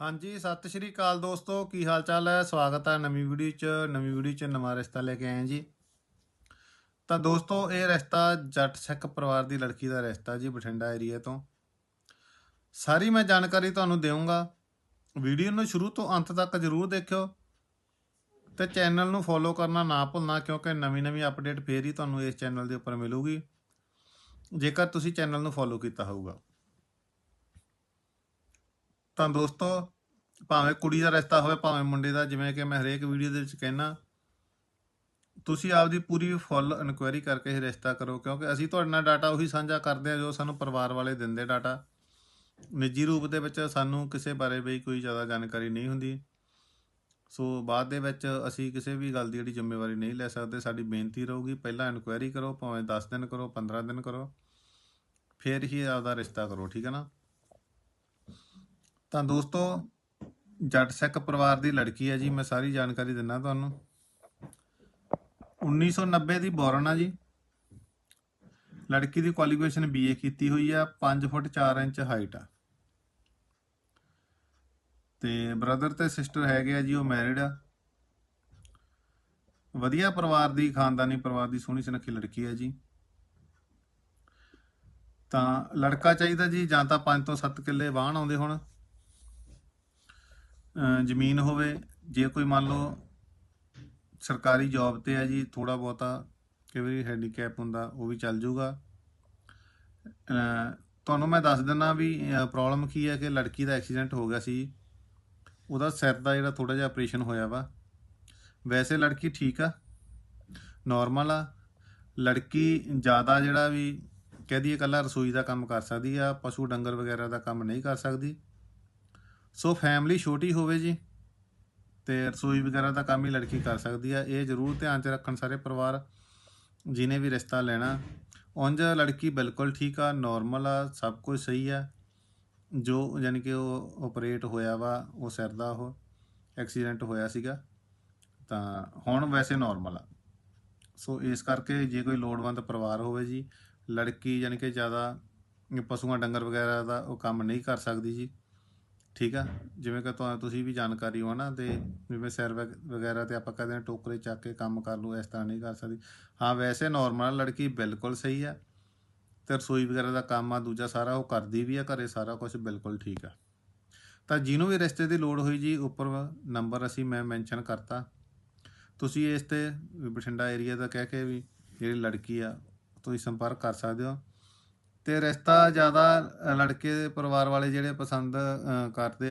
ਹਾਂਜੀ, ਸਤਿ ਸ਼੍ਰੀ ਅਕਾਲ ਦੋਸਤੋ। ਕੀ ਹਾਲ ਚਾਲ ਹੈ? ਸਵਾਗਤ ਹੈ ਨਵੀਂ ਵੀਡੀਓ 'ਚ। ਨਵੀਂ ਵੀਡੀਓ 'ਚ ਨਵਾਂ ਰਿਸ਼ਤਾ ਲੈ ਕੇ ਆਏ ਜੀ। ਤਾਂ ਦੋਸਤੋ, ਇਹ ਰਿਸ਼ਤਾ ਜੱਟ ਸਿੱਖ ਪਰਿਵਾਰ ਦੀ ਲੜਕੀ ਦਾ ਰਿਸ਼ਤਾ ਜੀ, ਬਠਿੰਡਾ ਏਰੀਆ ਤੋਂ। ਸਾਰੀ ਮੈਂ ਜਾਣਕਾਰੀ ਤੁਹਾਨੂੰ ਦੇਵਾਂਗਾ। ਵੀਡੀਓ ਨੂੰ ਸ਼ੁਰੂ ਤੋਂ ਅੰਤ ਤੱਕ ਜਰੂਰ ਦੇਖਿਓ ਤੇ ਚੈਨਲ ਨੂੰ ਫੋਲੋ ਕਰਨਾ ਨਾ ਭੁੱਲਣਾ, ਕਿਉਂਕਿ ਨਵੀਂ ਨਵੀਂ ਅਪਡੇਟ ਫੇਰ ਹੀ ਤੁਹਾਨੂੰ ਇਸ ਚੈਨਲ ਦੇ ਉੱਪਰ ਮਿਲੂਗੀ। ਜੇਕਰ ਤੁਸੀਂ ਚੈਨਲ ਨੂੰ ਫੋਲੋ ਕੀਤਾ ਹੋਊਗਾ। ਤਾਂ ਦੋਸਤੋ, ਭਾਵੇਂ ਕੁੜੀ ਦਾ ਰਿਸ਼ਤਾ ਹੋਵੇ, ਭਾਵੇਂ ਮੁੰਡੇ ਦਾ, ਜਿਵੇਂ ਕਿ ਮੈਂ ਹਰੇਕ ਵੀਡੀਓ ਦੇ ਵਿੱਚ ਕਹਿਣਾ ਤੁਸੀਂ ਆਪਦੀ ਪੂਰੀ ਫੁੱਲ ਇਨਕੁਆਇਰੀ ਕਰਕੇ ਹੀ ਰਿਸ਼ਤਾ ਕਰੋ, ਕਿਉਂਕਿ ਅਸੀਂ ਤੁਹਾਡੇ ਨਾਲ ਡਾਟਾ ਉਹੀ ਸਾਂਝਾ ਕਰਦੇ ਹਾਂ, ਜੋ ਸਾਨੂੰ ਪਰਿਵਾਰ ਵਾਲੇ ਦਿੰਦੇ ਡਾਟਾ ਨਿੱਜੀ ਰੂਪ ਦੇ ਵਿੱਚ ਸਾਨੂੰ ਕਿਸੇ ਬਾਰੇ ਵੀ ਕੋਈ ਜ਼ਿਆਦਾ ਜਾਣਕਾਰੀ ਨਹੀਂ ਹੁੰਦੀ। ਸੋ ਬਾਅਦ ਦੇ ਵਿੱਚ ਅਸੀਂ ਕਿਸੇ ਵੀ ਗੱਲ ਦੀ ਜਿਹੜੀ ਜ਼ਿੰਮੇਵਾਰੀ ਨਹੀਂ ਲੈ ਸਕਦੇ, ਸਾਡੀ ਬੇਨਤੀ ਰਹੂਗੀ, ਪਹਿਲਾਂ ਇਨਕੁਆਇਰੀ ਕਰੋ, ਭਾਵੇਂ 10 ਦਿਨ ਕਰੋ 15 ਦਿਨ ਕਰੋ, ਫਿਰ ਹੀ ਆਪਦਾ ਰਿਸ਼ਤਾ ਕਰੋ, ਠੀਕ ਹੈ ਨਾ? ਤਾਂ ਦੋਸਤੋ, ਜੱਟ ਸਿੱਖ ਪਰਿਵਾਰ ਦੀ ਲੜਕੀ ਹੈ ਜੀ, ਮੈਂ ਸਾਰੀ ਜਾਣਕਾਰੀ ਦਿੰਦਾ ਤੁਹਾਨੂੰ। 1990 ਦੀ ਬੋਰਨ ਆ ਜੀ। ਲੜਕੀ ਦੀ ਕੁਆਲੀਫਿਕੇਸ਼ਨ ਬੀਏ ਕੀਤੀ ਹੋਈ ਆ 5 ਫੁੱਟ 4 ਇੰਚ ਹਾਈਟ ਆ। ਤੇ ਬ੍ਰਦਰ ਤੇ ਸਿਸਟਰ ਹੈਗੇ ਆ ਜੀ, ਉਹ ਮੈਰਿਡ ਆ। ਵਧੀਆ ਪਰਿਵਾਰ ਦੀ, ਖਾਨਦਾਨੀ ਪਰਿਵਾਰ ਦੀ ਸੋਹਣੀ ਸੁਨੱਖੀ ਲੜਕੀ ਹੈ ਜੀ। ਤਾਂ ਲੜਕਾ ਚਾਹੀਦਾ ਜੀ, ਜਾਂ ਤਾਂ 5 ਤੋਂ 7 ਕਿੱਲੇ ਵਾਹਣ ਆਉਂਦੇ ਹੁਣ। ਜ਼ਮੀਨ ਹੋਵੇ, ਜੇ ਕੋਈ ਮੰਨ ਲਓ ਸਰਕਾਰੀ ਜੌਬ ਤੇ ਹੈ ਜੀ ਥੋੜਾ ਬਹੁਤਾ ਕਈ ਵਾਰੀ ਹੈਂਡੀਕੈਪ ਹੁੰਦਾ, ਉਹ ਵੀ ਚੱਲ ਜਾਊਗਾ। ਤੁਹਾਨੂੰ ਮੈਂ ਦੱਸ ਦਿੰਦਾ ਵੀ ਪ੍ਰੋਬਲਮ ਕੀ ਹੈ ਕਿ ਲੜਕੀ ਦਾ ਐਕਸੀਡੈਂਟ ਹੋ ਗਿਆ ਸੀ। ਉਹਦਾ ਸਿਰ ਦਾ ਜਿਹੜਾ ਥੋੜਾ ਜਿਹਾ ਆਪਰੇਸ਼ਨ ਹੋਇਆ ਵਾ। ਵੈਸੇ ਲੜਕੀ ਠੀਕ ਆ ਨਾਰਮਲ ਆ। ਲੜਕੀ ਜ਼ਿਆਦਾ ਜਿਹੜਾ ਵੀ ਕਹਿ ਦਈਏ ਇਕੱਲਾ ਰਸੋਈ ਦਾ ਕੰਮ ਕਰ ਸਕਦੀ ਆ, ਪਸ਼ੂ ਡੰਗਰ ਵਗੈਰਾ ਦਾ ਕੰਮ ਨਹੀਂ ਕਰ ਸਕਦੀ। ਸੋ ਫੈਮਿਲੀ ਛੋਟੀ ਹੋਵੇ ਜੀ ਤੇ ਰਸੋਈ ਵਗੈਰਾ ਦਾ ਕੰਮ ਹੀ ਲੜਕੀ ਕਰ ਸਕਦੀ ਆ। ਇਹ ਜ਼ਰੂਰ ਧਿਆਨ 'ਚ ਰੱਖਣ ਸਾਰੇ ਪਰਿਵਾਰ ਜਿਨੇ ਵੀ ਰਿਸ਼ਤਾ ਲੈਣਾ। ਉਂਝ ਲੜਕੀ ਬਿਲਕੁਲ ਠੀਕ ਆ ਨਾਰਮਲ ਆ, ਸਭ ਕੁਝ ਸਹੀ ਆ। ਜੋ ਯਾਨੀ ਕਿ ਉਹ ਆਪਰੇਟ ਹੋਇਆ ਵਾ, ਉਹ ਸਿਰ ਦਾ ਉਹ ਐਕਸੀਡੈਂਟ ਹੋਇਆ ਸੀਗਾ, ਤਾਂ ਹੁਣ ਵੈਸੇ ਨਾਰਮਲ ਆ। ਸੋ ਇਸ ਕਰਕੇ ਜੇ ਕੋਈ ਲੋੜਵੰਦ ਪਰਿਵਾਰ ਹੋਵੇ ਜੀ, ਲੜਕੀ ਯਾਨੀ ਕਿ ਜ਼ਿਆਦਾ ਪਸ਼ੂਆਂ ਡੰਗਰ ਵਗੈਰਾ ਦਾ ਉਹ ਕੰਮ ਨਹੀਂ ਕਰ ਸਕਦੀ ਜੀ। ਠੀਕ ਆ? ਜਿਵੇਂ ਕਿ ਤੁਹਾਨੂੰ ਤੁਸੀਂ ਵੀ ਜਾਣਕਾਰੀ ਹੋ ਨਾ, ਤੇ ਜਿਵੇਂ ਸੈਰ ਵਗ- ਵਗੈਰਾ ਤੇ ਆਪਾਂ ਕਹਿੰਦੇ ਹਾਂ ਟੋਕਰੇ ਚੱਕ ਕੇ ਕੰਮ ਕਰ ਲਓ ਇਸ ਤਰ੍ਹਾਂ ਨਹੀਂ ਕਰ ਸਕਦੀ। ਹਾਂ, ਵੈਸੇ ਨਾਰਮਲ ਲੜਕੀ ਬਿਲਕੁਲ ਸਹੀ ਆ, ਤੇ ਰਸੋਈ ਵਗੈਰਾ ਦਾ ਕੰਮ ਆ, ਦੂਜਾ ਸਾਰਾ ਉਹ ਕਰਦੀ ਵੀ ਆ, ਘਰੇ ਸਾਰਾ ਕੁਝ ਬਿਲਕੁਲ ਠੀਕ ਆ। ਤਾਂ ਜਿਹਨੂੰ ਵੀ ਰਿਸ਼ਤੇ ਦੀ ਲੋੜ ਹੋਈ ਜੀ, ਉੱਪਰ ਨੰਬਰ ਅਸੀਂ ਮੈਂ ਮੈਂਸ਼ਨ ਕਰਤਾ। ਤੁਸੀਂ ਇਸ ਤੇ ਬਠਿੰਡਾ ਏਰੀਆ ਦਾ ਕਹਿ ਕੇ ਵੀ ਜਿਹੜੀ ਲੜਕੀ ਆ, ਤੁਸੀਂ ਸੰਪਰਕ ਕਰ ਸਕਦੇ ਹੋ। ਤੇ ਰਿਸ਼ਤਾ ਜ਼ਿਆਦਾ ਲੜਕੇ ਦੇ ਪਰਿਵਾਰ ਵਾਲੇ ਜਿਹੜੇ ਪਸੰਦ ਕਰਦੇ